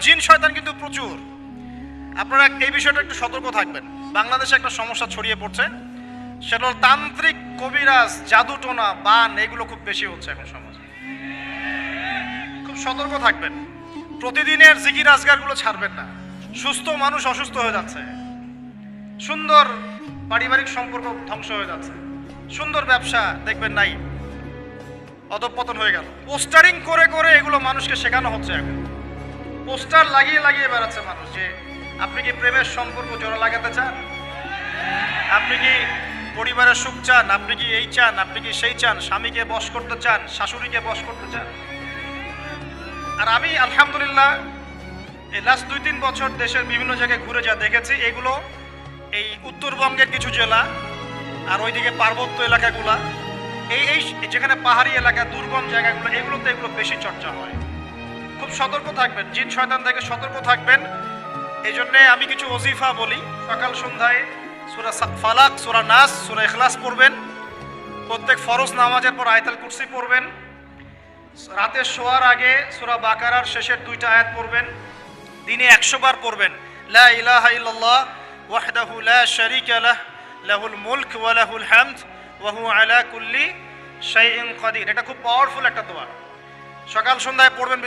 জিন শয়তান কিন্তু প্রচুর। আপনারা এই বিষয়টা একটু সতর্ক থাকবেন। বাংলাদেশে একটা সমস্যা ছড়িয়ে পড়ছে। সেটা হলো তান্ত্রিক কবিরাজ, জাদুটোনা, বান, এগুলো খুব বেশি হচ্ছে এখন সমাজে। খুব সতর্ক থাকবেন। প্রতিদিনের জিকির আজগারগুলো ছাড়বেন না। সুস্থ মানুষ অসুস্থ হয়ে যাচ্ছে। সুন্দর পারিবারিক সম্পর্ক ধ্বংস হয়ে যাচ্ছে। সুন্দর ব্যবসা দেখবেন নাই। অধপতন হয়ে গেল। পোস্টারিং করে করে এগুলো মানুষকে শেখানো হচ্ছে এখন। পোস্টার লাগিয়ে লাগিয়ে বেড়াচ্ছে মানুষ যে, আপনি কি প্রেমের সম্পর্ক জোড়া লাগাতে চান? আপনি কি পরিবারের সুখ চান? আপনি কি এই চান? আপনি কি সেই চান? স্বামীকে বশ করতে চান? শাশুড়িকে বশ করতে চান? আর আমি, আলহামদুলিল্লাহ, এই লাস্ট দুই তিন বছর দেশের বিভিন্ন জায়গায় ঘুরে যা দেখেছি, এগুলো এই উত্তরবঙ্গের কিছু জেলা আর ওইদিকে পার্বত্য এলাকাগুলা। এই এই, যেখানে পাহাড়ি এলাকা, দুর্গম জায়গাগুলো, এগুলোতে এগুলো বেশি চর্চা হয়। খুব সতর্ক থাকবেন। জিন শয়তান থেকে সতর্ক থাকবেন। এই জন্যে আমি কিছু ওজিফা বলি। সকাল সন্ধ্যায় সুরা ফালাক, সুরা নাস, সুরা এখলাস পড়বেন। প্রত্যেক ফরজ নামাজের পর আয়তাল কুরসি পড়বেন। রাতে শোয়ার আগে সুরা বাকারার শেষের দুইটা আয়াত পড়বেন। দিনে একশো বার পড়বেন। লা ইলাহা ইল্লাল্লাহ ওয়াহদাহু লা শারীকা লাহ, লাহুল মুলক ওয়া লাহুল হামদ, ওয়া হুয়া আলা কুল্লি শাইইন কাদির। এটা খুব পাওয়ারফুল একটা দোয়া। সকাল সন্ধ্যায় পড়বেন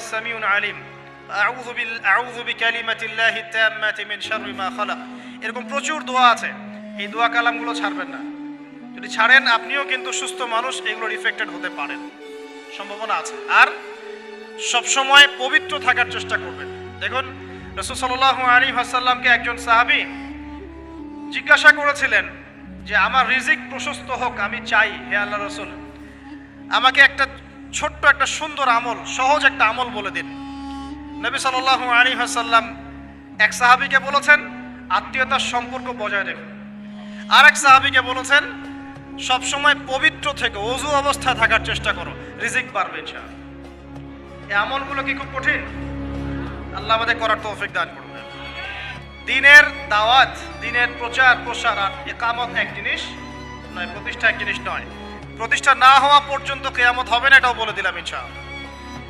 সামিউন আলিম। এরকম প্রচুর দোয়া আছে, এই দোয়া কালামগুলো ছাড়বেন না। যদি ছাড়েন, আপনিও কিন্তু সুস্থ মানুষ, এগুলো রিফেক্টেড হতে পারেন। সম্ভাবনা আছে। আর সবসময় পবিত্র থাকার চেষ্টা করবেন। দেখুন, রসুল সাল্লাহ আলী হাসাল্লামকে একজন সাহাবি জিজ্ঞাসা করেছিলেন যে আমার রিজিক প্রশস্ত হোক, আমি চাই হে আল্লাহ রসুল। আমাকে একটা ছোট্ট একটা সুন্দর আমল, সহজ একটা আমল বলে দিন। নবী সাল্লাহ আলী হাসাল্লাম এক সাহাবিকে বলেছেন, আত্মীয়তার সম্পর্ক বজায় রেখো। আর এক সাহাবিকে বলেছেন, সবসময় পবিত্র থেকে অজু অবস্থায় থাকার চেষ্টা করো, রিজিক বাড়বে ইনশাআল্লাহ। এই আমলগুলো কি খুব কঠিন? আল্লাহ আমাদের করার তৌফিক দান করবে দিনের দাওয়াত, দিনের প্রচার, প্রসার আর একামত এক জিনিস নয়, প্রতিষ্ঠা এক জিনিস নয়। প্রতিষ্ঠা না হওয়া পর্যন্ত কেয়ামত হবে না এটাও বলে দিলাম, ইনশাআল্লাহ।